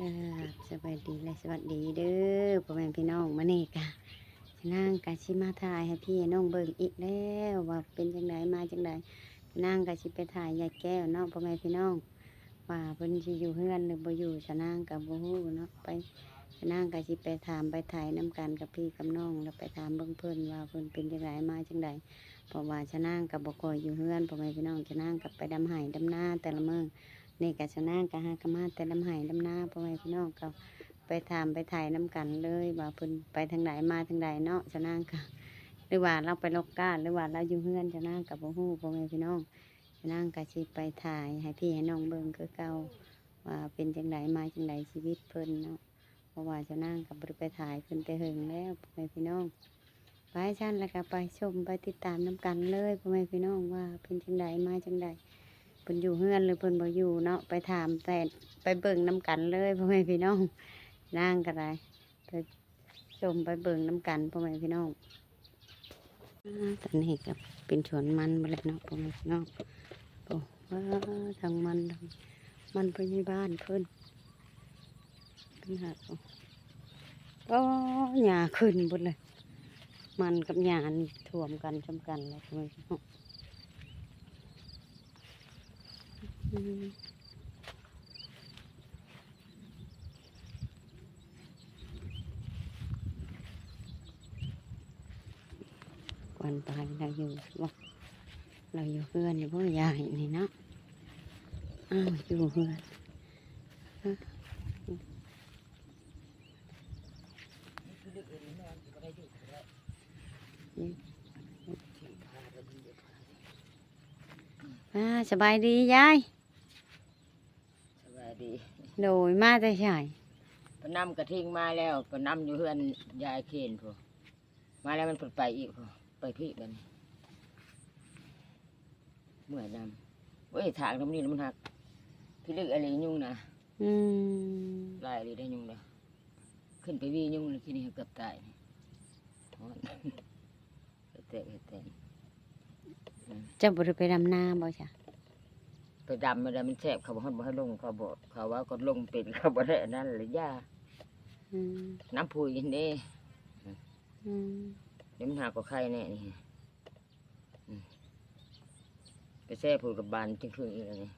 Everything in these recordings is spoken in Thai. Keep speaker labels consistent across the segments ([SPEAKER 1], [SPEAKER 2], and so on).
[SPEAKER 1] ครับสวัสดีและสวัสดีเด้อพ่อแม่พี่น้องมาเนี่กะนั่งกะชิมาถ่ายให้พี่น้องเบิ่งอีกแล้วว่าเป็นจังไดมาจังไดนั่งกะชิไปถ่ายยายแก้วเนาะพ่อแม่พี่น้องว่าเพิ่นสิอยู่เฮือนหรือบ่อยู่ชะนางกับบ่ฮู้เนาะไปชะนางกะสิไปถามไปถ่ายน้กันกับพี่กับน้องแล้วไปถามเบิ่งเพิ่นว่าเพิ่นเป็นจังไดมาจังไดเพราะว่าชะนางกับบ่คอยอยู่เฮือนพ่อแม่พี่น้องชะนางกับไปดำไห้ดำนาแต่ละมื้อ นี่กะชะนางกะหากะมาแต่ลำไห้ลำหน้าพ่อแม่พี่น้องก็ไปถามไปถ่ายน้ำกันเลยว่าเพิ่นไปทางไหนมาทางใดเนาะชะนางกะหรือว่าเราไปลอกก้าหรือว่าเราอยู่เฮือนชะนางกับบ่ฮู้พ่อแม่พี่น้องชะนางกะสิไปถ่ายให้พี่ให้น้องเบิ่งคือเก่าว่าเป็นจังไดมาจังไดชีวิตเพิ่นเนาะเพราะว่าชะนางกับไปถ่ายเพิ่นแต่เฮิงแล้วพ่อแม่พี่น้องไปชั้นแล้วก็ไปชมไปติดตามน้ำกันเลยพ่อแม่พี่น้องว่าเป็นจังไดมาจังได พิ่นอยู่เฮือนหรือเพิ่นบ่อยู่เนาะไปถามแต่ไปเบิ่งน้ำกันเลยพ่อแม่พี่น้องนั่งก็ได้ไปชมไปเบิ่งน้ำกันพ่อแม่พี่น้องตอนนี้ก็เป็นสวนมันมาเลยเนาะพ่อแม่พี่น้องโอ้ว้าทางมันทางมันไปในบ้านเพิ่นเพิ่นหาเอาก็หญ้าขึ้นหมดเลย มันกับหญ้านี่ท่วมกันจำกันเลยพ่อแม่พี่น้อง อืม ก่อนไปเราอยู่ว่าเราอยู่เพื่อนอยู่พ่อใหญ่นี่เนาะอ้าวอยู่เพื่อนฮะอ่าสบายดียาย โดยมาแต่ใช่
[SPEAKER 2] ก็นำกระทิงมาแล้วก็นำอยู่เพื่อนยายเคนพอมาแล้วมันเปิดไปอีกพอไปพี่กันเมื่อยนำเว้ยถางตรงนี้มันหัก พี่ลึกอะไรยุ่งนะ
[SPEAKER 1] อืม
[SPEAKER 2] ไล่เลยได้ยุ่งเลยขึ้นไปวียุ่งเลยที่นี่เกือบตายฮ้อนเตะเตะ
[SPEAKER 1] เจะบริไปดำนาบ่จ้ะ
[SPEAKER 2] ไปดำมาดำมันแสบเขาบอกให้บ่ให้ลงเขาบอกเขาว่าก็ลงเป็นเขาบอกได้อันนั่นเลยย่า
[SPEAKER 1] อืม
[SPEAKER 2] น้ำพุยนี่
[SPEAKER 1] อืม
[SPEAKER 2] เดี๋ยวมันหาก็ไข่แน่นี่อืมไปแซ่ผูกกับบานจึงคืนอีกแล้วนี่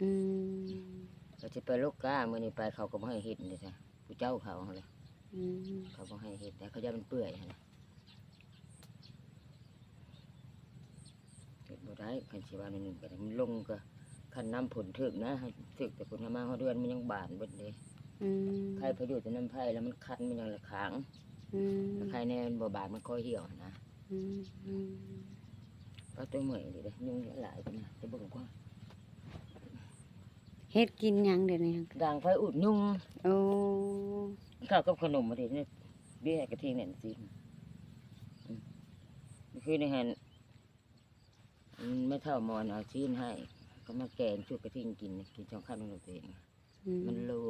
[SPEAKER 1] อืม
[SPEAKER 2] เราจะไปลูกก้ามื่อนี้ไปเขาก็บ่ให้เห็ดเลยจ้ะผู้เจ้าเขาเลย
[SPEAKER 1] อืม
[SPEAKER 2] เขาบ่ให้เห็ดแต่เขาจะมันเปื่อยหั่นนะเห็ดบ่ได้คันสิว่าหนึ่งก็ได้มันลงก็ คันน้ำผลถึกนะให้ถึกแต่ผลมาเขาเดือนมันยังบานเบิดเลย
[SPEAKER 1] อืม
[SPEAKER 2] ไข่พออยู่แต่น้ำไผ่แล้วมันคันมันยังละขาง
[SPEAKER 1] อืม
[SPEAKER 2] ไข่แน่มันบ่บานมันค่อยเหี่ยวนะ
[SPEAKER 1] อืมอืม
[SPEAKER 2] ก็ตัวเหมื่อยเลยเด้ยุ่งหลายๆกันนะจะเบิ่งกว่า
[SPEAKER 1] เฮ็ดกินหยังเดี๋ยวนี้
[SPEAKER 2] ด่างไฟอุดยุ่ง
[SPEAKER 1] โอ้
[SPEAKER 2] ข้าวกับขนมมาดิเนี่ยเบี้ยให้กระทิงเนี่ยสิอืมคือในหันอืมไม่เท่ามอนเอาชิ้นให้ ก็มาแกงชุดกระทิงกินน่ะกินช่องข้าวของตัวเอง
[SPEAKER 1] อืม
[SPEAKER 2] มันรู้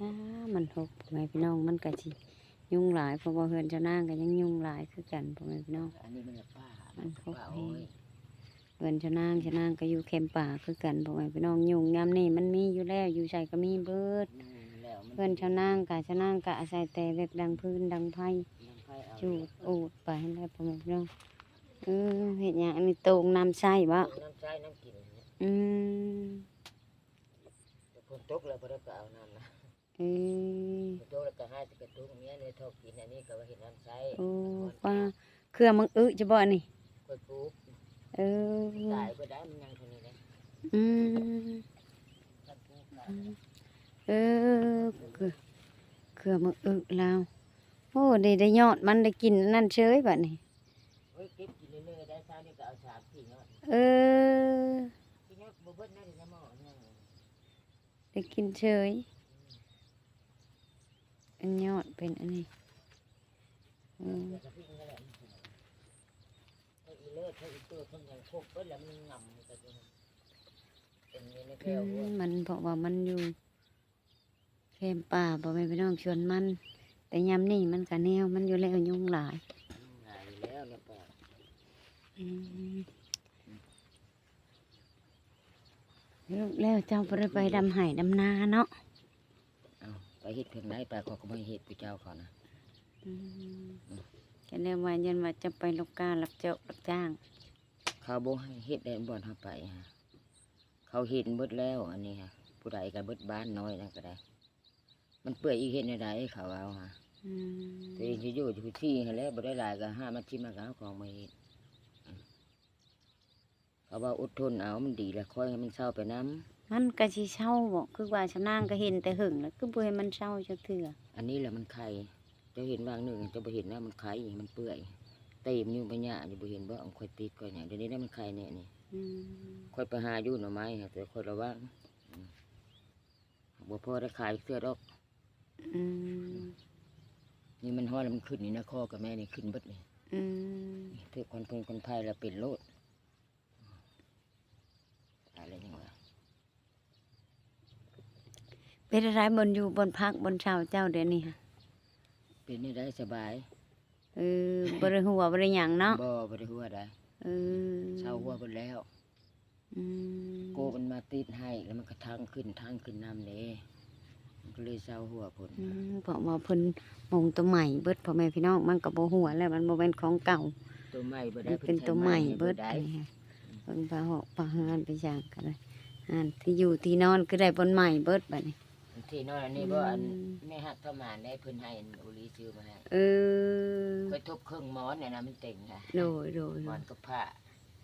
[SPEAKER 1] อ่ามันหกพ่อแม่พี่น้องมันก็สิยุ่งหลายเพราะว่าเฮือนเจ้านางก็ยังยุ่งหลายคือกันพ่อแม่พี่น้อง
[SPEAKER 2] อันนี้มันป้า
[SPEAKER 1] มันพก
[SPEAKER 2] ป้า
[SPEAKER 1] ให้
[SPEAKER 2] โอ้ย
[SPEAKER 1] เฮือนเจ้านางเจ้านางก็อยู่แคมป์ป่าคือกันพ่อแม่พี่น้องยุ่งยามนี้มันมีอยู่แล้วอยู่ใส่ก็มีเบิด
[SPEAKER 2] อืมแล้วมัน
[SPEAKER 1] เพื่อนเจ้านางกะเจ้านางกะอาศัยแต่เล็กดังพื้นดังไพ่
[SPEAKER 2] มันไฟเอา
[SPEAKER 1] จูดอูดไปให้ได้พ่อแม่พี่น้อง เออเห็ดหยังอันนี้โตงน้ำใส่บ่
[SPEAKER 2] น้ำใช้น้ำกินเนี่ย
[SPEAKER 1] อืม
[SPEAKER 2] แต่คนตกแล้วพอได้ก็เอาน้ำนะ
[SPEAKER 1] เออ
[SPEAKER 2] คนตกแล้วก็ให้แต่กระตุ้งเนี้ยเนี่ยทอกกินอันนี้ก็ว่าเห็นน้ำใช้
[SPEAKER 1] โอ้ป้าเครื่องมังอึจะบ่นี่
[SPEAKER 2] ค่อยปลูก
[SPEAKER 1] เออ
[SPEAKER 2] ตายก็ได้มันยังเท่านี้เลย
[SPEAKER 1] อืม
[SPEAKER 2] ถ้าปลูกได้
[SPEAKER 1] เออเครื่องเครื่องมังอึแล้วโอ้ได้ได้ยอดมันได้กินอันนั่นเฉยบัดนี้
[SPEAKER 2] เฮ้ยเก็บ
[SPEAKER 1] เออ
[SPEAKER 2] พี่ยอดบ่เบิ้ลได้ในหม้อเนี่ย
[SPEAKER 1] ได้กินเฉยอันยอดเป็นอันนี้เออ
[SPEAKER 2] เดี๋ยวจะพิ้งก็แหละถ้าอีเลิศถ้าอีตัวคนอย่างพวกเบิ้ลแล้วมันงำมันก็จะเป็นนี่ใน
[SPEAKER 1] อื
[SPEAKER 2] แก้วหัว
[SPEAKER 1] มมันเพราะว่ามันอยู่แคมป์ป่าบ่แม่นพี่น้องชวนมัน แต่ยามนี่มันก็แนวมันอยู่แล้วยุงหลาย
[SPEAKER 2] หายแล้วเนี่ยป่า
[SPEAKER 1] อืม ลูกแล้วเจ้าบ่ได้ไปดำไห้ดำนาเนาะ
[SPEAKER 2] เอาไปเฮ็ดเพียงใดไปเขาก็บ่ให้เฮ็ดผู้เจ้าเขานะ
[SPEAKER 1] อืมก็เลยว่ายันว่าจะไปลูกการับเจ้ารับจ้าง
[SPEAKER 2] เขาบ่ให้เฮ็ดได้บ่อนเฮาไปฮะเขาเห็นเบิดแล้วอันนี้ฮะผู้ใดก็เบิดบ้านน้อยนั่นก็ได้ มันเปื่อยอีกเฮ็ดได้เขาเอาฮะ
[SPEAKER 1] อืม
[SPEAKER 2] ตัวเองสิอยู่อยู่ที่หั่นแหล้วบ่ได้หลายก็ห้ามาชิมมาก็เอาของมาเฮ็ดอืม เขาว่าอดทนเอามันดีแล้วค่อยให้มันเศร้าไปน้ำ
[SPEAKER 1] มันก็สิเช่าบ่คือว่าชาวนางก็เห็นแต่หึงแล้วคือบ่ให้มันเช่าจักเทื่อ
[SPEAKER 2] อันนี้แหละมันไข่เจะเห็นบางหนึ่งเจะบ่เห็นนะมันไข่มันเปื่อยเต็มอยู่ปัญญาอยู่บ่เห็นบ่เอาค่อยติดก่อนอย่างเดี๋ยวนี้ได้มันไข่เนี่ยนี่
[SPEAKER 1] อืม
[SPEAKER 2] ค่อยไปหาอยู่หน่อไม้ฮะแต่ค่อยระวังอืมบ่พอได้ขายเสื้อดอก
[SPEAKER 1] อืม
[SPEAKER 2] นี่มันฮ้อนแล้วมันขึ้นนี่นะคอกับแม่นี่ขึ้นเบิดนี่
[SPEAKER 1] อืม
[SPEAKER 2] ถือคนเพิ่นคนไทยแล้วเป็นโลด อะไรยังวะ
[SPEAKER 1] เป็นอะไรบนอยู่บนพักบนเช่าเจ้าเดี๋ยวนี้ค่ะ
[SPEAKER 2] เป็นนี่ได้สบาย
[SPEAKER 1] เออบ่ได้หัวบ่ได้หยังเนาะ
[SPEAKER 2] บ่บ่ได้หัวได้
[SPEAKER 1] เออ
[SPEAKER 2] เช่าหัวเบิดแล้ว
[SPEAKER 1] อืม
[SPEAKER 2] โกมันมาติดให้แล้วมันก็ทางขึ้นทางขึ้นน้ำเลยมันก็เลยเช่าหัวผล
[SPEAKER 1] อืมเพราะว่าเพิ่นมงตัวใหม่เบิดพ่อแม่พี่น้องมันก็บ่หัวแล้วมันบ่เป็นของเก่า
[SPEAKER 2] ตัวใหม่บ่
[SPEAKER 1] มั
[SPEAKER 2] ได้
[SPEAKER 1] นเป็นตัวใหม่เบิด
[SPEAKER 2] ได้
[SPEAKER 1] อันนี้ค่ะ เพิ่นพาหอกพาหานไปอย่างกันเลยอันที่อยู่ที่นอนคือได้บนใหม่เบิดบัดนี้
[SPEAKER 2] ที่นอนอันนี้บ่อัน
[SPEAKER 1] อืม
[SPEAKER 2] แม่ฮักทำงานได้เพิ่นให้อันอุลีซื้อมาให้
[SPEAKER 1] เออ
[SPEAKER 2] ค่อยทุบเครื่องหมอนเนี่ยนะมันเต็งค่ะ
[SPEAKER 1] โดยโดย
[SPEAKER 2] หมอนกับผ้า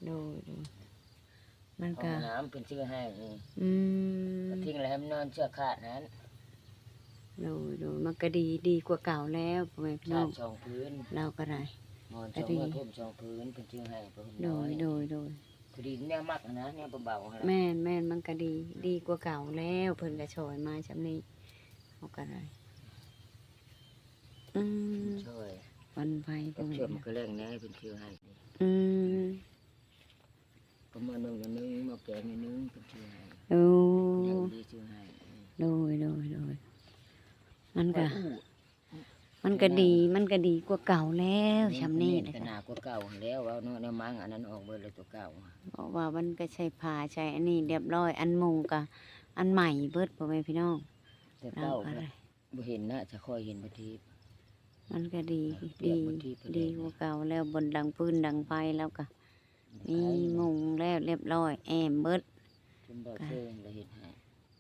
[SPEAKER 1] โดยโดยมัน
[SPEAKER 2] ห้อ
[SPEAKER 1] ก็
[SPEAKER 2] งน้ำเพิ่นซื้อให้นี่
[SPEAKER 1] อืม
[SPEAKER 2] ก็ทิ้งแล้วให้มันนอนเชือกขาดนั้น
[SPEAKER 1] โดยโดยมันก็ดีดีกว่าเก่าแล้วพ่อแม่พี่น้
[SPEAKER 2] ขา
[SPEAKER 1] อ
[SPEAKER 2] ด
[SPEAKER 1] ง
[SPEAKER 2] สองพื้น
[SPEAKER 1] เราก็ได้
[SPEAKER 2] หมอน
[SPEAKER 1] ก็
[SPEAKER 2] สอง
[SPEAKER 1] ดี
[SPEAKER 2] มือทุ่มสองพื้นเพิ่นซื้อให้เพิ่น
[SPEAKER 1] โด
[SPEAKER 2] น้อยย
[SPEAKER 1] โดยโดย
[SPEAKER 2] พอ ดีแนวมักนะแนวเบาๆหั่นล่ะ
[SPEAKER 1] แม่นแม่นมันก็ดี ดีกว่าเก่าแล้วเพิ่นก็ช่วยมาจำนี้เขาก็ได้อืม
[SPEAKER 2] ช่วย
[SPEAKER 1] วันไปพ่
[SPEAKER 2] กั
[SPEAKER 1] อบแม่
[SPEAKER 2] เชื่อมก็แรงแน่เพิ่นซื้อให้นี่
[SPEAKER 1] อืม
[SPEAKER 2] ก็มานึ่งอันนึงมาแกงอันนึงเพิ่นซื้อให้
[SPEAKER 1] โอ้
[SPEAKER 2] ให้อุลีซื้อให้อืม
[SPEAKER 1] โดยโดยโดยมันก็
[SPEAKER 2] อู้
[SPEAKER 1] มันก็ดี มันก็ดีกว่าเก่าแล้วชำนี้
[SPEAKER 2] นี่
[SPEAKER 1] นะ
[SPEAKER 2] ข
[SPEAKER 1] คะ
[SPEAKER 2] นาดกว่าเก่าแล้วเอาเนาะแนวมังอันนั้นออกเบิดเลยตัวเก่า
[SPEAKER 1] เพราะว่ามันก็ใช้ผ้าใช้อันนี้เรียบร้อยอันมุงก็อันใหม่เบิดพ่อแม่พี่น้อง
[SPEAKER 2] แต่
[SPEAKER 1] เรา
[SPEAKER 2] เก่า
[SPEAKER 1] ก็
[SPEAKER 2] ก็
[SPEAKER 1] ได้
[SPEAKER 2] บ่เห็นนะจะค่อยเห็นบ่ที
[SPEAKER 1] มันก็ดี
[SPEAKER 2] เรีย
[SPEAKER 1] ดี
[SPEAKER 2] กบนที่เพิ่น
[SPEAKER 1] ดี
[SPEAKER 2] เรียก
[SPEAKER 1] กว่าเก่าแล้วบนดังปืนดังไฟแล้วก็มีมุงแล้วเรียบร้อยแอมเบิด
[SPEAKER 2] เพิ่นบ่เชิงแล้วเฮ็ดให้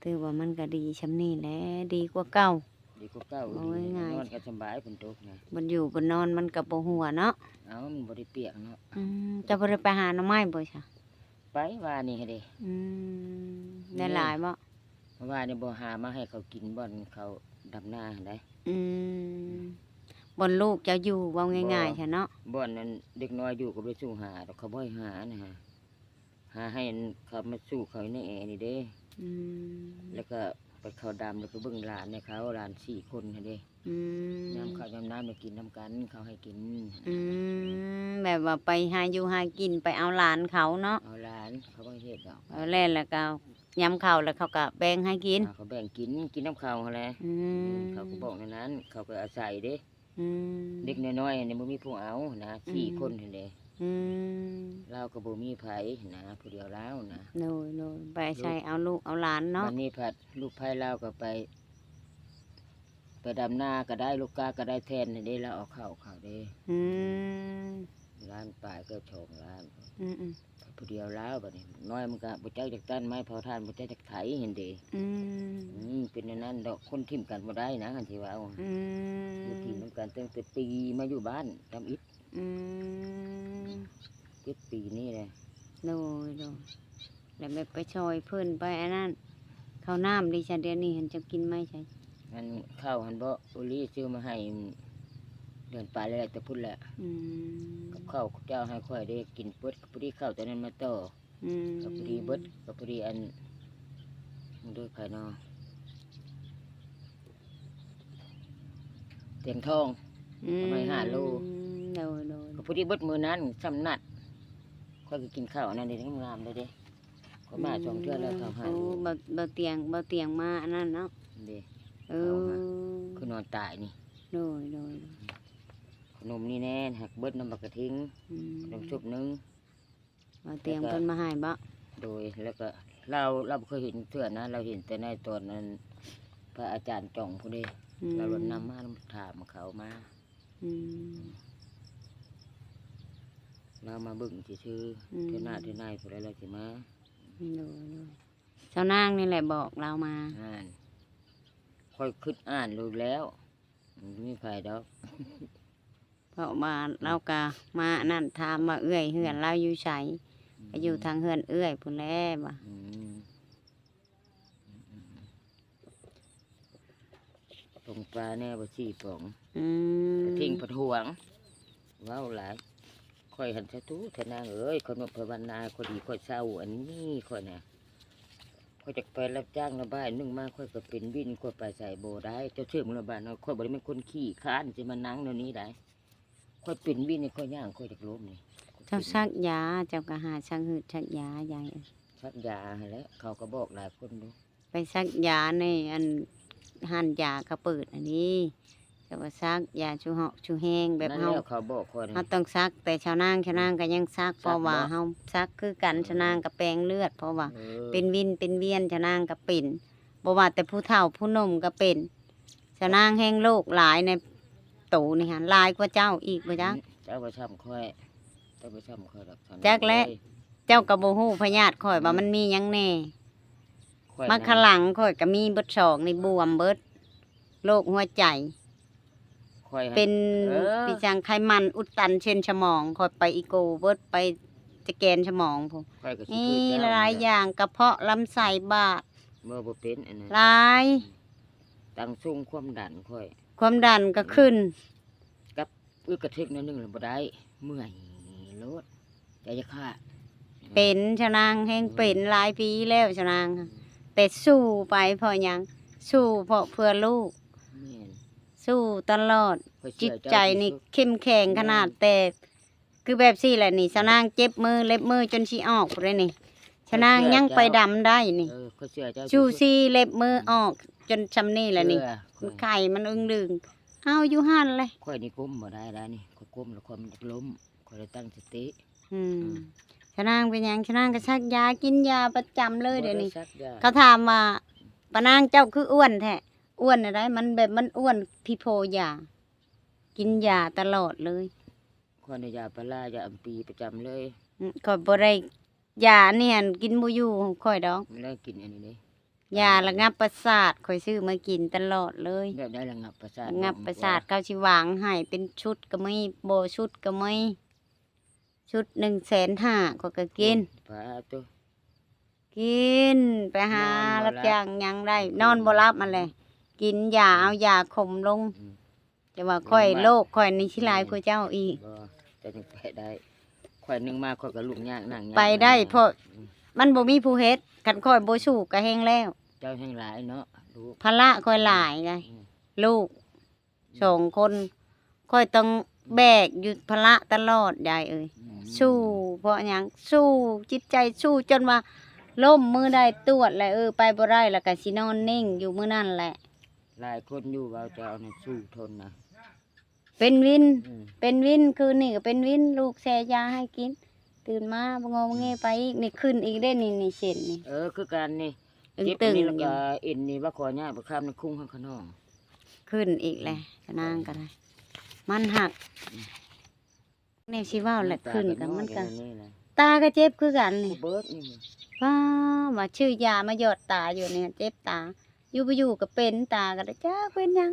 [SPEAKER 1] ถือว่ามันก็ดีชำนี้แหละดีกว่าเก่า
[SPEAKER 2] ดีกว่าเก่า
[SPEAKER 1] โอ้
[SPEAKER 2] ดี
[SPEAKER 1] ยง่าย
[SPEAKER 2] นอนก็สบายฝนตกนะ
[SPEAKER 1] บนอยู่บนนอนมันก็บ่หัวเนาะ
[SPEAKER 2] เอ้ามันบ่ได้เปียกเนาะ
[SPEAKER 1] อืมจะบ่ได้ไปหาหน่อไม้บ่จ้ะ
[SPEAKER 2] ไปว่านี่ให้เด้
[SPEAKER 1] อืมได้หลายบ่
[SPEAKER 2] เพราะว่านี่บ่หามาให้เขากินบ่อนเขาดำนาหั่นได้
[SPEAKER 1] อืมบนลูกจะอยู่เว่าง่ายๆใช่เนาะ
[SPEAKER 2] บ่อนนั้นเด็กน้อยอยู่ก็บ่ได้สู้หาดอกเขาบ่ให้หานะฮะหาให้เขามาสู้เขาในแอนี่เด้
[SPEAKER 1] อืม
[SPEAKER 2] แล้วก็ไปเขาดำแล้วก็เบิ่งหลานในเขาหลานสี่คนหั่นเด้
[SPEAKER 1] อืม
[SPEAKER 2] น้ำข้าวน้ำน้ำมากินน้ำกันเขาให้กิน
[SPEAKER 1] อืมแบบว่าไปหาอยู่หากินไปเอาหลานเขาเนาะ
[SPEAKER 2] เอาหลานเขาไม่เฮ็ดดอก
[SPEAKER 1] เอาแล่นแล้วก็ย้ำข้าวแล้วเขาก็แบ่งให้กิน
[SPEAKER 2] อ่าเขาแบ่งกินกินน้ำข้าวเขาแหละ
[SPEAKER 1] อืม
[SPEAKER 2] เขาก็บอกในนั้น เขาก็อาศัยเด้
[SPEAKER 1] อืม
[SPEAKER 2] เด็กน้อยๆเนี่ยบ่มีผู้เอานะสี่
[SPEAKER 1] อืม
[SPEAKER 2] คนหั่นเด้
[SPEAKER 1] อืม
[SPEAKER 2] เราก็บ่มีไผนะผู้เดียวแล้วนะ
[SPEAKER 1] โดยโดยไปใช้เอาลูกเอาหลานเนาะ
[SPEAKER 2] วันนี้ผัดลูกไผเราก็ไป ไปดำนาก็ได้ลูกกาก็ได้แทนหั่นเด้แล้วเอาข้าวเขาเด้
[SPEAKER 1] อืม
[SPEAKER 2] ร้านปลายก็โชงร้าน
[SPEAKER 1] อืมอืม
[SPEAKER 2] ผู้เดียวแล้วบัดนี้น้อยมันก็บ่จักจักตันไม้เผาทานบ่จักจักไถเห็นเด้
[SPEAKER 1] อืม
[SPEAKER 2] อืมเป็นอันนั้นดอกคนทิมกันบ่ได้นะคันที่ว่าเอา
[SPEAKER 1] อื
[SPEAKER 2] อยู่กิน
[SPEAKER 1] ม
[SPEAKER 2] น้ำกันตั้งแต่ปีมาอยู่บ้านทำอิฐ
[SPEAKER 1] อืม
[SPEAKER 2] เจ็ดปีนี่เลย
[SPEAKER 1] โดยโดยแล้วแบบไปชอยเพิ่นไปอันนั้นข้าวน้ำดิฉันเดี๋ยวนี้เห็นจะกินไหมใช่
[SPEAKER 2] อันข้าวหันบ่อุลีซื้อมาให้เดือนปลายแล้วแต่พุ่นแหละ
[SPEAKER 1] อืม
[SPEAKER 2] กับข้าวเจ้าให้ค่อยได้กินเปิดกับพอดีข้าวแต่นั้นมาต่อ
[SPEAKER 1] อืม
[SPEAKER 2] กับพอดีเบิดกับพอดีอันมันด้วยไข่นอเตียงทอง
[SPEAKER 1] อืม
[SPEAKER 2] เอาไปห้าโล
[SPEAKER 1] โดยโดย
[SPEAKER 2] กับพอดีเบิดมือนั้นสำนัดค่อยก็กินข้าวอันนั้นได้งามๆเลยเด้ขอยมาสองเทื่อแล้วข้าวให้
[SPEAKER 1] โอ้บ่บ่เตียงบ่เตียงมาอันนั้นเนาะ
[SPEAKER 2] เด้
[SPEAKER 1] เอ
[SPEAKER 2] เอา
[SPEAKER 1] อ
[SPEAKER 2] มาคือนอนตายนี่
[SPEAKER 1] โดยโดย
[SPEAKER 2] ขนมนี่แน่นหักเบิดน้ำบักกระทิง
[SPEAKER 1] อืม
[SPEAKER 2] ขนมชุบหนึง
[SPEAKER 1] บ่เตียง
[SPEAKER 2] แล้วก็
[SPEAKER 1] เพิ่นมาให้บ่
[SPEAKER 2] โดยแล้วก็เราเราบ่เคยเห็นเถื่อนะ เราเห็นแต่ในตอนนั้น พระอาจารย์จ่องผู้นี้
[SPEAKER 1] อืม
[SPEAKER 2] เรานำมาถามเขามา
[SPEAKER 1] อืม
[SPEAKER 2] เรามาเบิ่งชื่อ
[SPEAKER 1] อืม
[SPEAKER 2] ๆเท่าหน้าเท่าหน้าผู้ใดเราสิมา
[SPEAKER 1] โดยโดยเจ้านางนี่แหละบอกเรามา
[SPEAKER 2] อ่านค่อยคิดอ่านรู้แล้วมันมีไผดอก
[SPEAKER 1] เพราะว่าเราก็มานั่นถามว่าเอื้อยเฮือนเราอยู่ไสก็อยู่ทางเฮือนเอื้อยพุ่นแหละบ่
[SPEAKER 2] อืมตรงปลาแน่บ่สี่ปอง
[SPEAKER 1] อืม
[SPEAKER 2] ทิ้งผัดห่วงเว้าหลาย ค่อยหันสะทุเถอะนางเอ้ยคนมาภาวนาคนดีค่อยเศร้าอันนี้ค่อยน่ะค่อยจะไปรับจ้างระบายนึ่งมาค่อยก็เป็นวินค่อยไปใส่โบได้เจ้าเชื่อมระบายเนาะค่อยบ่ได้เป็นคนขี้ค้านจะมานั่งเดี๋ยวนี้ได้ค่อยเป็นวินนี่ค่อยย่างค่อยจะล้มนี่
[SPEAKER 1] เจ้าซักยาเจ้าก็หาชักหืดชักยายายเอ้ย
[SPEAKER 2] ชักยาให้แล้วเขาก็บอกหลายคนดู
[SPEAKER 1] ไปซักยาในอันหันยาเขาเปิดอันนี้ แต่ว่าซักยาชูเหาะชูแห้งแบบ
[SPEAKER 2] นั่น
[SPEAKER 1] เฮา
[SPEAKER 2] แล้วเขาบอกคน
[SPEAKER 1] เฮาต้องซักแต่ชาวนางชาวนางก็ยังซักเพราะว่า
[SPEAKER 2] ซักบ่
[SPEAKER 1] เฮาซักคือกันชาวนางก็แปลงเลือด เพราะว่า
[SPEAKER 2] ออ
[SPEAKER 1] เป็นวินเป็นเวียนชาวนางก็เป็นบ่ว่าแต่ผู้เฒ่าผู้หนุ่มก็เป็นชาวนางแห้งโรคหลายในตูนี่ฮะหลายกว่าเจ้าอีกบ่จ๊ะ
[SPEAKER 2] เจ้าประชำค่อยเจ้าประชำค่อยหลักฐาน
[SPEAKER 1] จักและ
[SPEAKER 2] เลย
[SPEAKER 1] เจ้าก็บ่ฮู้พยาธิข่อยว่ามันมีหยังแน่
[SPEAKER 2] ค่อย
[SPEAKER 1] มาขลังข่อยก็มีเบิดสองในบวมเบิดโรคหัวใจ
[SPEAKER 2] ค่ อยให้
[SPEAKER 1] เป็น
[SPEAKER 2] เออ
[SPEAKER 1] ปีจังไขมันอุดตันเช่นสมองข่อยไปอีโกเบิดไปสแกนสมองผม
[SPEAKER 2] ค่อยก็สิ
[SPEAKER 1] นี่
[SPEAKER 2] คือเจ้
[SPEAKER 1] หลายอย่างกระเพาะลำไส้บาด
[SPEAKER 2] เมื่อบ่เป็นอันนั้น
[SPEAKER 1] หลาย
[SPEAKER 2] ตั้งสูงความดันค่อย
[SPEAKER 1] ความดันก็ขึ้น
[SPEAKER 2] อึกกระทึกนิดนึงแล้วบ่ได้ เมื่อยโลดใจจะขาด
[SPEAKER 1] เป็นชะนางแห้งเป็นหลายปีแล้วชะนางค่ะแต่สู้ไปเพราะหยัง สู้เพราะเพื่อลูก
[SPEAKER 2] แม่น
[SPEAKER 1] สู้ตลอด
[SPEAKER 2] ข้อย
[SPEAKER 1] จิ
[SPEAKER 2] เชื่
[SPEAKER 1] ต
[SPEAKER 2] อเา
[SPEAKER 1] ใจนี่
[SPEAKER 2] ที่สุด
[SPEAKER 1] เข้มแข็งขนาดแต่ คือแบบสี่แหละนี่ชะนางเจ็บมือเล็บมือจนชีออกเลยนี่ชะนางยังไปดำได้นี่
[SPEAKER 2] เออข้อยเชื่อเจ้า
[SPEAKER 1] ชูซีเล็บมือออกจนชำนี่แหละนี่
[SPEAKER 2] เชื่อข้อย
[SPEAKER 1] ไข่มันอึงดึงเอาอยู่หันเลย
[SPEAKER 2] ค่อยนี่ก้มบ่ได้แล้วนี่ค่อยก้มแล้วค่อยมันจะล้มค่อยเลยตั้งสติ
[SPEAKER 1] อืม ชะนางเป็นหยังชะนางก็ชักยากินยาประจำเลยเดี๋ยวนี้
[SPEAKER 2] บ่ไซักยา
[SPEAKER 1] เขาถามว่าปานางเจ้าคืออ้วนแท้ อ้วนอะไรมันแบบมันอ้วนพิโพยากินยาตลอดเลย
[SPEAKER 2] ข้อยในยาปลาร้ายาอัมปีประจำเลย
[SPEAKER 1] อืมข่อยบ่ได้ยาเนี่ยกินบ่อยู่ของข่อยดอก
[SPEAKER 2] ไม่ได้กินอันนี้เลย
[SPEAKER 1] ยาระงับประสาทข่อยซื้อมากินตลอดเลย
[SPEAKER 2] แบบได้ระงับประสาท
[SPEAKER 1] ระงับประสาทเขาสิวางให้เป็นชุดก็ไม่โบชุดก็ไม่ชุดหนึ่งแสนห้าก็ก็กิน
[SPEAKER 2] ปลาตัว
[SPEAKER 1] กินไปหาน
[SPEAKER 2] อนบ่
[SPEAKER 1] รับ
[SPEAKER 2] หลับ
[SPEAKER 1] จ้างหยังได้ นอนบ่รับมาเลย กินยาเอายาข่มลง
[SPEAKER 2] อืม
[SPEAKER 1] แต่ว่าค่อย
[SPEAKER 2] ลงมา
[SPEAKER 1] โลกค่อยนี่ชิลายกว่าเจ้าอีก
[SPEAKER 2] บ่จะยังไปได้ข่อยหนึงมาข่อยก็ลุกยากนั่งยาก
[SPEAKER 1] ไปได้
[SPEAKER 2] นั่งยาก
[SPEAKER 1] เพราะ
[SPEAKER 2] อืม
[SPEAKER 1] มันบ่มีผู้เฮ็ดกันค่อยบ่สู้ก็แห้งแล้ว
[SPEAKER 2] เจ้าแห่งหลายเนาะลูก
[SPEAKER 1] ภาระค่อยหลายไง
[SPEAKER 2] อืม
[SPEAKER 1] ลูกสองคนค่อยต้องแบกอยู่ภาระตลอดยายเอ้ย
[SPEAKER 2] อืม
[SPEAKER 1] สู้ เพราะหยังสู้จิตใจสู้จนว่าล่มมือได้ตรวจแล้วเออไปบ่ได้แล้วก็สินอนนิ่งอยู่มื้อนั่นแหละ
[SPEAKER 2] หลายคนอยู่ว่าจะเอาในสู้ทนนะ
[SPEAKER 1] เป็นวิน
[SPEAKER 2] อืม
[SPEAKER 1] เป็นวินคืนนี่ก็เป็นวินลูกแช่ยาให้กิน ตื่นมาบงงเงไปอีกนี่ขึ้นอีกได้นี่นี่เส้นนี่
[SPEAKER 2] เออคือการนี่
[SPEAKER 1] ตึง
[SPEAKER 2] เจ็บ
[SPEAKER 1] ตึ
[SPEAKER 2] อัน
[SPEAKER 1] ง
[SPEAKER 2] นี้
[SPEAKER 1] อ
[SPEAKER 2] แล้ว
[SPEAKER 1] ยู่
[SPEAKER 2] ก็เอ็นนี่ว่าขอเนี่ยประคำในคุ้งข้างขนอง
[SPEAKER 1] ขึ้นอีกแหละจะนางก็ได้มันหักแนวชีว่าวแหละขึ้นกันมันก็
[SPEAKER 2] นี่แหละ
[SPEAKER 1] ตาก็เจ็บคือกันนี่
[SPEAKER 2] เบิร์ดนี่
[SPEAKER 1] ว้ามาชื่อยามาหยอดตาอยู่เนี่ย เจ็บตา อยู่ไปอยู่ก็เป็นตาก็ได้จ้าเป็นหยัง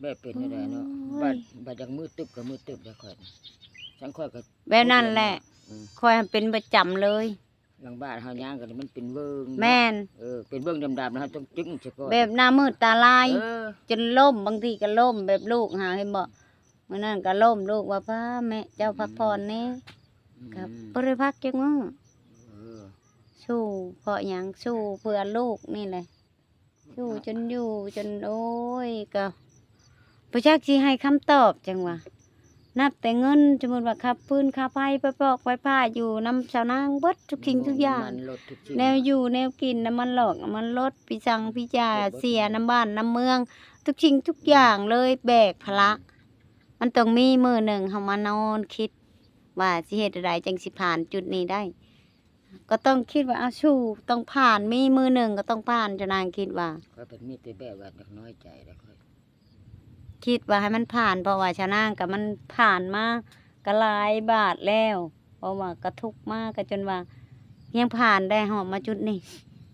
[SPEAKER 2] แบบเป็นอะไรเนาะ
[SPEAKER 1] โอ้
[SPEAKER 2] บั
[SPEAKER 1] ย
[SPEAKER 2] ดบัดยังมืดตึบกับมืดตึบได้ค่อยนะฉันค่อยก็
[SPEAKER 1] แบบนั้นแหละ
[SPEAKER 2] อืม
[SPEAKER 1] คอยให้เป็นประจำเลย
[SPEAKER 2] หลังบ้านเฮาย่างกันมันเป็นเบิ่งเนาะ
[SPEAKER 1] แม่น
[SPEAKER 2] เออเป็นเบิ่งดำๆนะฮะต้องจึงซะก่อน
[SPEAKER 1] แบบหน้ามืดตาลาย
[SPEAKER 2] เออ
[SPEAKER 1] จนล่มบางทีก็ล่มแบบลูกหาให้บอกเมื่อนั้นก็ล่มลูกว่าพ่อแม่เจ้าพักผ่อนนี่ครับ
[SPEAKER 2] อืม
[SPEAKER 1] บริพักจังว่า
[SPEAKER 2] เออ
[SPEAKER 1] สู้เพราะหยังสู้เพื่อลูกนี่แหละ สู้จนอยู่จนโอ้ยก็ประจักษ์สิให้คำตอบจังว่านับแต่เงินสมมติว่าขับพื้นขับไฟไปปอกไปผ้าอยู่น้ำชาวนางเบิดทุกสิ่งทุกอย่าง
[SPEAKER 2] มันลดทุกสิ่ง
[SPEAKER 1] แนวอยู่แนวกินน้ำมันหลอกน้ำมันลดพิจังพิจาเสียน้ำบ้านน้ำเมือง ทุกสิ่งทุกอย่างเลยแบกภาระมันต้องมีมือหนึ่งเฮามานอนคิด ว่าสิเหตุใดจังสิผ่านจุดนี้ได้ ก็ต้องคิดว่าเอาสู้ต้องผ่านมีมือหนึ่งก็ต้องผ่านเจะนางคิดว่า
[SPEAKER 2] ค่อยเป็นมีแต่แบบว่าเด็กน้อยใจแล้วค่อย
[SPEAKER 1] คิดว่าให้มันผ่านเพราะว่าชะนางกับมันผ่านมาก็หลายบาทแล้วเพราะว่าก็ทุกข์มากก็จนว่า ยังผ่านได้หอมมาจุดนี้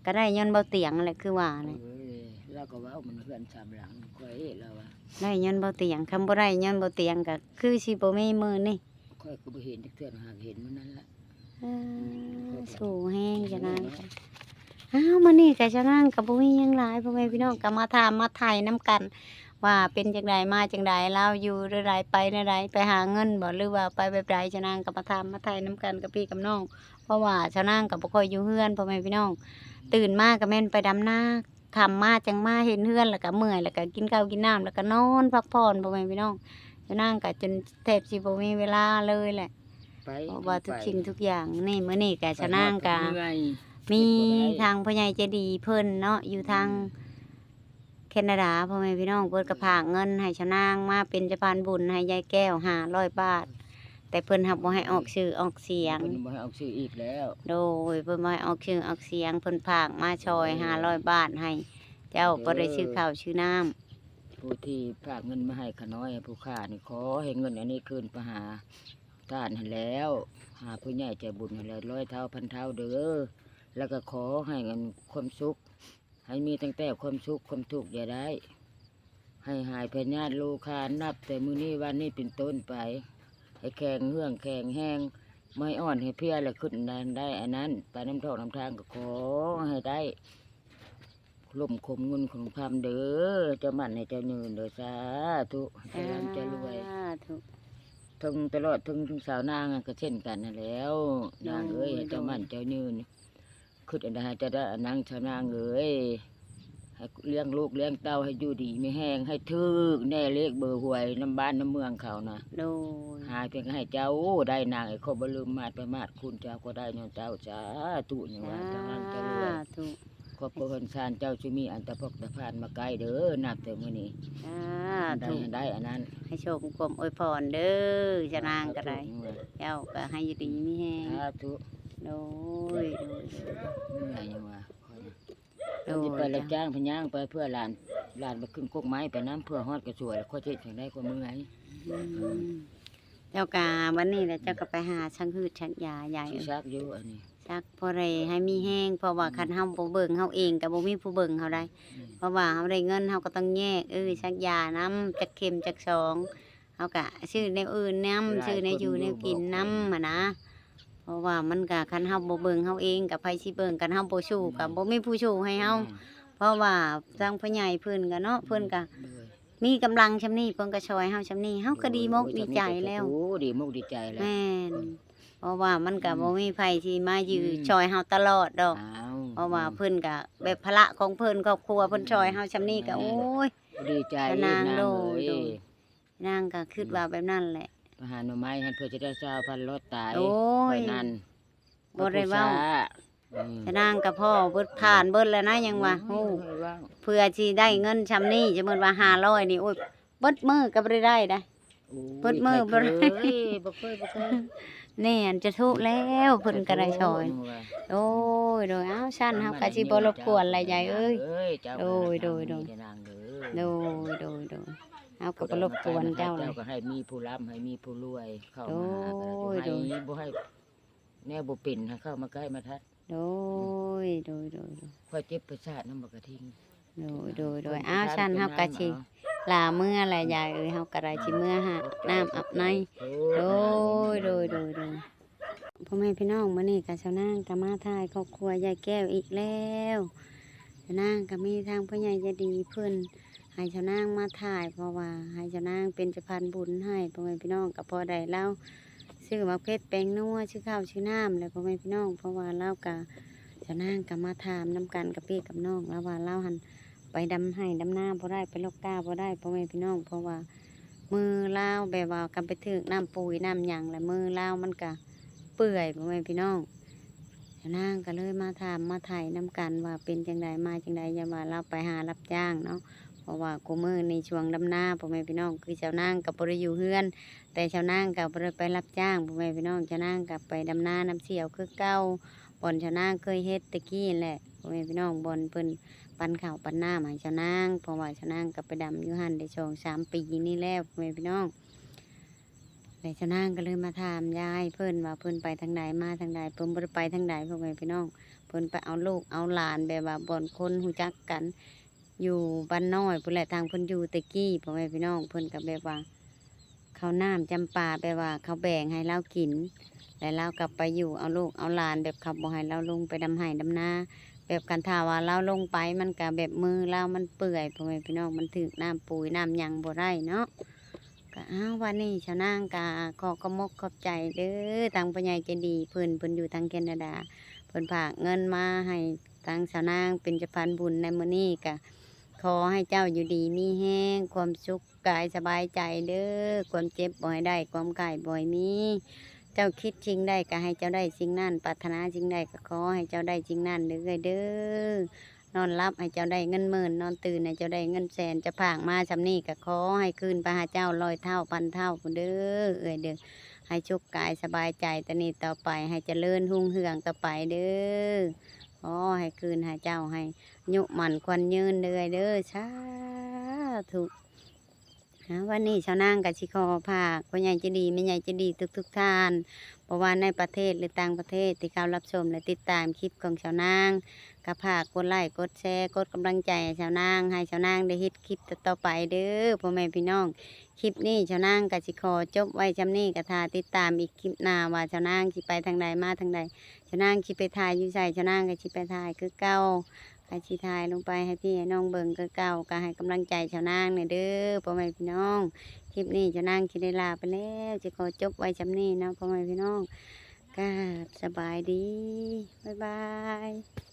[SPEAKER 1] ก็ได้ย้อนเบาเตียงอะไรคือว่าเลย
[SPEAKER 2] เอ้ยแล้วก็เว่ามันเพื่อนสามหลังค่อยแล้วว่า
[SPEAKER 1] ได้ย้อนเบาเตียงคำบ่ได้ย้อนเบาเตียงก็คือสิบ่มีมือนี่
[SPEAKER 2] ค่อยก็บ่เห็นจักเทื่อหากเห็นมันนั่นแหละ
[SPEAKER 1] สูแห้งชะนางก็อ้าวมานี่ก็ชะนางก็บ่มีหยังหลายพ่อแม่พี่น้องก็มาถามมาไถ่น้กัน ว่าเป็นจังใดมาจังใดเราอยู่หรือไรไปในไรไปหาเงินบ่หรือว่าไปแบบไรชะนางกับมาทำมาไทยน้ำกันกับพี่กับน้อง เพราะว่าชะนางกับบ่ค่อยอยู่เฮือนพ่อแม่พี่น้อง ตื่นมาก็แม่นไปดำหน้าทำมาจังมาเห็นเฮือนแล้วก็เมื่อยแล้วก็กินข้าวกินน้ำแล้วก็นอนพักผ่อนพ่อแม่พี่น้องชะนางก็จนแทบสิบ่มีเวลาเลยแหละ
[SPEAKER 2] ไป
[SPEAKER 1] เพราะว่าทุกสิ่งทุกอย่างนี่มื้อนี้ก็ชะนางก็
[SPEAKER 2] เมื่อย
[SPEAKER 1] มีทางพ่อใหญ่ใจดีเพิ่นเนาะอยู่ทางแคนาดาพ่อแม่พี่น้องเพิ่นก็ผากเงินให้ชาวนางมาเป็นสะพานบุญให้ยายแก้ว500บาท แต่เพิ่นหับบ่ให้ออกชื่อออกเสียง
[SPEAKER 2] เพิ่นบ่ให้เอาชื่ออีกแล้ว
[SPEAKER 1] โดยเพิ่นบ่ให้ออกชื่อออกเสียงเพิ่นผากมาชอย500บาทให้ เจ้าบ่ได้ชื่อข้าวชื่อน้ำ
[SPEAKER 2] ผู้ที่ฝากเงินมาให้ขาน้อยผู้ค้านี่ขอให้เงินอันนี้คืนไปหา ท่านให้แล้ว หาผู้ใหญ่ใจบุญแล้วร้อยเท่าพันเท่าเด้อแล้วก็ขอให้เงินความสุข ให้มีตั้งแต่ความสุขความทุกข์อย่าได้ ให้หายพญาติโลคานับ แต่มื้อนี้วันนี้เป็นต้นไป ให้แข็งเหื่องแข็งแห้งไม่อ่อนให้เพลียและขึ้นดันได้อันนั้น ไปน้ำทองน้ำทางก็ขอให้ได้ลมคมเงินของพามเด้อจะมั่นให้เจ้ายืนเด้อสาธุเจะร่ำเจะรวย
[SPEAKER 1] สาธุ
[SPEAKER 2] ทั้งตลอดทั้งสาวนางก็เช่นกันนั่นแหล้วนางเอ้ยให้เจ้ามั่นเจ้ายืนคืออันใดให้เจะได้อันนางชาวนางเอ้ยให้เลี้ยงลูกเลี้ยงเต้าให้อยู่ดีไม่แห้งให้ทึกแน่เลขเบอร์หวยน้ำบ้านน้ำเมืองเขานะ
[SPEAKER 1] โดย
[SPEAKER 2] หาเพียงให้เจ้าได้นางไอ้ขอบลืมมาดประมาทคุณเจ้าก็ได้เนาะเจ้าจ้าตุนี่ว่าเจ้านั้นเจ้ารวย
[SPEAKER 1] สาธุ
[SPEAKER 2] ข อบพระคุณชานเจ้าจะมีอันตะพกตะพานมาไกลเด้อนับแต่มื้อนี้
[SPEAKER 1] สา
[SPEAKER 2] ได้
[SPEAKER 1] ธุ
[SPEAKER 2] ให้ได้อันนั้น
[SPEAKER 1] ให้โชคกลมอวยพรเด้อชะนางก็ได้เจ้าก็ให้อยู่ดีมีแฮง
[SPEAKER 2] สาธุ
[SPEAKER 1] โดยโดย
[SPEAKER 2] เหนื่อยยังว่า
[SPEAKER 1] โด
[SPEAKER 2] เรา
[SPEAKER 1] ย
[SPEAKER 2] จะไปรับจ้างพะย่างไปเพื่อหลานหลานไปขึ้นกกไม้ไปน้ำเพื่อฮอดกระสวยแล้วข้อเจ็ดถึงได้กว่ามือไง
[SPEAKER 1] อืมเจ้ากาวันนี้แหละเจ้าก็ไปหาช่างหืดช่างยาใหญ่
[SPEAKER 2] ที่ซักอยู่อันนี้
[SPEAKER 1] ซักพอไรให้มีแห้งเพราะว่าคันเฮาบ่เบิ่งเฮาเองก็บ่มีผู้เบิ่งเฮาได้เพราะว่าเฮาได้เงินเฮาก็ต้องแยกเออชักยาน้ำจักเข็มจักสองเฮาก็ซื้อแนวอื่นน้ำซื้อแนวอยู่แนวกินน้ำหั้นนะเพราะว่ามันก็คันเฮาบ่เบิ่งเฮาเองกับไผสิเบิ่งกันเฮาบ่สู้กับบ่มีผู้สู้ให้เฮาเพราะว่าทางผู้ใหญ่เพิ่นก็เนาะเพิ่นก็มีกำลังชำนี้เพิ่นก็ช่วยเฮาชำนี้เฮาก็ดีมกดีใจแล้ว
[SPEAKER 2] โอ้ดีมกดีใจแล้ว
[SPEAKER 1] แม่น เพราะว่ามันก็บ่มีไผที่มายือช่วยเฮาตลอดดอก
[SPEAKER 2] อ้าว
[SPEAKER 1] เพราะว่าเพิ่นก็แบบภาระของเพิ่นครอบครัวเพิ่นช่วยเฮาชำนี้ก็โอ้ย
[SPEAKER 2] ดีใจ
[SPEAKER 1] พะนาง
[SPEAKER 2] เอ้
[SPEAKER 1] โด
[SPEAKER 2] ย
[SPEAKER 1] โดนางก็คิดว่าแบบนั้นแหละ
[SPEAKER 2] ไปหาหน่อไม้ให้เพื่อจะได้ชาวพันรถตาย
[SPEAKER 1] โอ้ย
[SPEAKER 2] ข้นั่น
[SPEAKER 1] บ่ได้เว้า
[SPEAKER 2] อืม
[SPEAKER 1] แต่นางกับพ่อเบิดผ่านเบิดแล้วนะยังว่าโอ้
[SPEAKER 2] บ่ได้เว้า
[SPEAKER 1] เพื่อสิได้เงินชำนี้จะมื้อว่า500นี่โอ้ยเบิดมือก็บ่ได้ได้ได้
[SPEAKER 2] โอ้ย
[SPEAKER 1] เปิดมือ
[SPEAKER 2] ใคร
[SPEAKER 1] บ่ได้
[SPEAKER 2] เคยบ่เคยบ่เคย
[SPEAKER 1] แน่นจะทุกข์แล้วเพิ่นก็ได้ช่วยโอ้ยโดยเอ้าชั้นเฮาก็สิบ่รบกวนอะไรใหญ่เอ้ย
[SPEAKER 2] เจ้า
[SPEAKER 1] โดยโดยโดย
[SPEAKER 2] เจ้านางเด้อ
[SPEAKER 1] โดยโดยโดยเฮาก็บ่รบกวนเจ้าเลย
[SPEAKER 2] เจ้าก็ให้มีผู้ร่ำให้มีผู้รวยเข้า
[SPEAKER 1] โด
[SPEAKER 2] มายหา
[SPEAKER 1] โด
[SPEAKER 2] กัน
[SPEAKER 1] ย
[SPEAKER 2] ให้บ่ให้แน่บ่เป็นให้เข้ามาใกล้มาทัด
[SPEAKER 1] โดยโดยโดยโดย
[SPEAKER 2] ค่อยเจ็บประสาทน้ำบ่กระทิง
[SPEAKER 1] โดยโดยโดยอ้าวชั้นเฮาก็สิ ลาเมื่อแหลยายเอ้ยเฮาก็ได้สิเมื่อหาน้ำอาบในโดยโดยโดยโดยพ่อแม่พี่น้องมื้อนี้กับชาวนางกับมาทายครอบครัวยายแก้วอีกแล้วชาวนางก็มีทางพ่อใหญ่จะดีเพิ่นให้ชาวนางมาถ่ายเพราะว่าให้ชาวนางเป็นสะพานบุญให้พ่อแม่พี่น้องกับพอได้เล่าซื้อมะเพชรแป้งนัวชื่อข้าวชื่อน้ำแล้วพ่อแม่พี่น้องเพราะว่าเล่ากับชาวนางกับมาถามน้กันกับพี่กับน้องแล้วว่าเล่าหัน ไปดำให้ดำหน้าบ่ได้ไปลกกาบ่ได้พ่อแม่พี่น้อง เพราะว่า มือเลาแบบว่ากันไปถึงน้ำปุ๋ยน้ำหยังและมือเลามันก็เปื่อยพ่อแม่พี่น้องนางก็เลยมาถามมาถ่ายน้ำกันว่าเป็นจังใดมาจังใดอย่าว่าเราไปหารับจ้างเนาะเพราะว่ากูมือในช่วงดำหน้าพ่อแม่พี่น้อง คือเจ้านางกับบริอยู่เฮือน แต่เจ้านางกับบริไปรับจ้างพ่อแม่พี่น้องเจ้านางกับไปดำหน้าน้ำเชี่ยวคือเก้า บอนชาวนางเคยเฮ็ดตะกี้แหละพ่อแม่พี่น้องบอนเพิ่นปันข้าวปันหน้ำให้ชาวนางเพราะว่าชาวนางก็ไปดำอยู่หันได้สองสามปีนี่แล้วพ่อแม่พี่น้องแล้วชาวนางก็เลยมาถามยายเพิ่นว่าเพิ่นไปทางใดมาทางใดเพิ่นบ่ได้ไปทางใดพ่อแม่พี่น้อง เพิ่นไปเอาลูกเอาหลานแบบว่าบอนคนฮู้จักกัน อยู่บ้านน้อยพุ่นแหละทางเพิ่นอยู่ตะกี้พ่อแม่พี่น้องเพิ่นก็แบบว่าเขาวน้ำจำปาแปลว่าเขาแบ่งให้เรากิน แล้วเรากลับไปอยู่เอาลูกเอาหลานแบบขับบ่ให้เราลงไปดำไห้ดำนาแบบกันทาว่าเราลงไปมันก็แบบมือเรามันเปื่อยพ่อแม่พี่น้องมันถึกน้ำปุ๋ยน้ำยังบ่ได้เนาะก็อ้าววันนี้ชาวนางกาขอกระมกขอบใจเด้อทางปัญญาใจดีเพิ่นเพิ่นอยู่ทางแคนาดาเพิ่นฝากเงินมาให้ทางชาวนางเป็นจะพันบุญในมื้อนี้ก็ขอให้เจ้าอยู่ดีมีแห้งความสุขกายสบายใจเด้อความเจ็บบ่ให้ได้ความกายบ่ให้มี เจ้าคิดสิ่งใดก็ให้เจ้าได้สิ่งนั้นปรารถนาสิ่งใดก็ขอให้เจ้าได้สิ่งนั้นเด้อเด้อนอนรับให้เจ้าได้เงินหมื่นนอนตื่นให้เจ้าได้เงินแสนจะผางมาสำนี้ก็ขอให้คืนไปหาเจ้าลอยเท่าพันเท่าเด้อเอ้ยเด้อให้ชุกกายสบายใจตอนนี้ต่อไปให้เจริญหุ่งเหืองต่อไปเด้อขอให้คืนหาเจ้าให้ยุมันควันยืนเด้อเด้อสาธุนะ วันนี้ชาวนางกับชิคอภาคพ่อใหญ่จะดีแม่ใหญ่จะดีทุกทุกๆท่านเพราะว่าในประเทศหรือต่างประเทศที่เขารับชมและติดตามคลิปของชาวนางกับภาคกดไลค์กดแชร์กดกำลังใจชาวนาง ให้ชาวนางได้ฮ็ดคลิปต่อไปเด้อพ่อแม่พี่น้องคลิปนี้ชาวนางกับชิคอจบไว้จำนี้กับทาติดตามอีกคลิปหน้าว่าชาวนางสิไปทางใดมาทางใดชาวนางสิไปถ่ายยู่ใส่ชาวนางกับสิไปถ่ายคือเก่า ให้ชีทายลงไปให้พี่ให้น้องเบิ่งก็เก่าก็ให้กำลังใจชาวนางเนี่ยเด้อพ่อแม่พี่น้อง คลิปนี้ชาวนางคิดได้ลาไปแล้วจะขอจบไว้จำนี้นะพ่อแม่พี่น้องก็สบายดี บ๊ายบาย